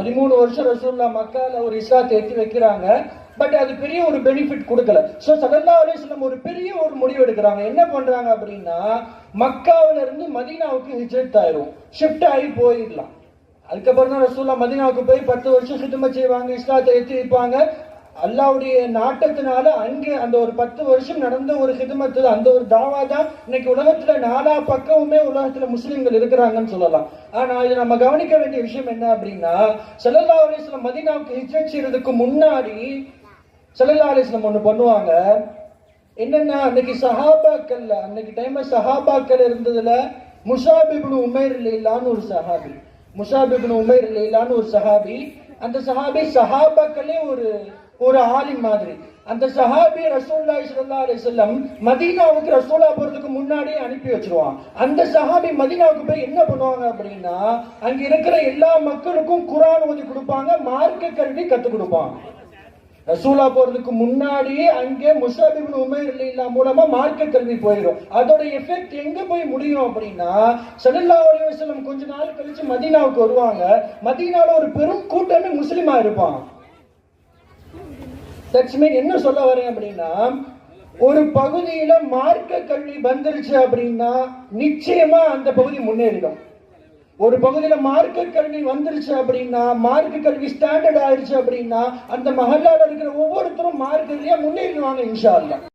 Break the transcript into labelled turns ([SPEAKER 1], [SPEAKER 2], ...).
[SPEAKER 1] பதிமூணு வருஷம் ரசூல்லா மக்கால ஒரு இஸ்லாத்தை எத்தி வைக்கிறாங்க. பட் அது பெரிய ஒரு பெனிஃபிட் கொடுக்கல. ஸோ சல்லா அலிஸ்லாம் ஒரு பெரிய ஒரு முடிவு எடுக்கிறாங்க. என்ன பண்றாங்க அப்படின்னா மக்காவில இருந்து மதீனாவுக்கு ஹிஜ்ரத் ஆயிரும். ஷிஃப்ட் ஆகி போயிடலாம். அதுக்கப்புறம் தான் ரசூல்லா மதீனாவுக்கு போய் பத்து வருஷம் சுத்தமா செய்வாங்க இஸ்லாத்தை எத்தி வைப்பாங்க. அல்லாவுடைய நாட்டத்தினால அங்கே அந்த ஒரு பத்து வருஷம் நடந்த ஒரு ஹிதமத்து அந்த ஒரு தாவா தான் இன்னைக்கு உலகத்துல நாலா பக்கமுமே உலகத்துல முஸ்லிம்கள் இருக்கிறாங்கன்னு சொல்லலாம். ஆனா இது நம்ம கவனிக்க வேண்டிய விஷயம் என்ன அப்படின்னா செல்லல்லா அலிஸ்லம் மதினாவுக்கு ஹிஜ்ரத் செய்யறதுக்கு முன்னாடி செல்லல்லா அலிஸ்லம் ஒண்ணு பண்ணுவாங்க. என்னன்னா அன்னைக்கு சஹாபாக்கள்ல அன்னைக்கு டைம்ல சஹாபாக்கள் இருந்ததுல முஷாபிபுனு உமேர் இல்லான்னு ஒரு சஹாபி. முஷாபிபுனு உமேர் இல்லான்னு ஒரு சஹாபி. அந்த சஹாபி சஹாபாக்களே ஒரு ஒரு ஆலிம் மாதிரி. அந்த சஹாபி ரசூல்லா ஸல்லல்லாஹு அலைஹி செல்லம் மதீனாவுக்கு ரசூலா போறதுக்கு முன்னாடியே அனுப்பி வச்சிருவான். அந்த சஹாபி மதீனாவுக்கு போய் என்ன பண்ணுவாங்க அப்படின்னா அங்க இருக்கிற எல்லா மக்களுக்கும் குரான் ஓதி கொடுப்பாங்க மார்க்க கல்வி கத்துக் கொடுப்பாங்க. ரசூலா போறதுக்கு முன்னாடியே அங்கே முசாபிபின் உமேர் இல்லா மூலமா மார்க்க கல்வி போயிடும். அதோட எஃபெக்ட் எங்க போய் முடியும் அப்படின்னா ஸல்லல்லாஹு அலுவலம் கொஞ்ச நாள் கழிச்சு மதீனாவுக்கு வருவாங்க. மதீனால ஒரு பெரும் கூட்டமே முஸ்லிமா இருப்பான் தட்ஸ் என்ன சொல்ல வரேன் அப்படின்னா ஒரு பகுதியில மார்க்க கல்வி வந்துருச்சு அப்படின்னா நிச்சயமா அந்த பகுதி முன்னேறிடும். ஒரு பகுதியில மார்க்க கல்வி வந்துருச்சு அப்படின்னா மார்க்க கல்வி ஸ்டாண்டர்ட் ஆயிடுச்சு அப்படின்னா அந்த மஹல்லால இருக்கிற ஒவ்வொருத்தரும் மார்க்கத்திலேயே முன்னேறிடுவாங்க இன்ஷா அல்லாஹ்.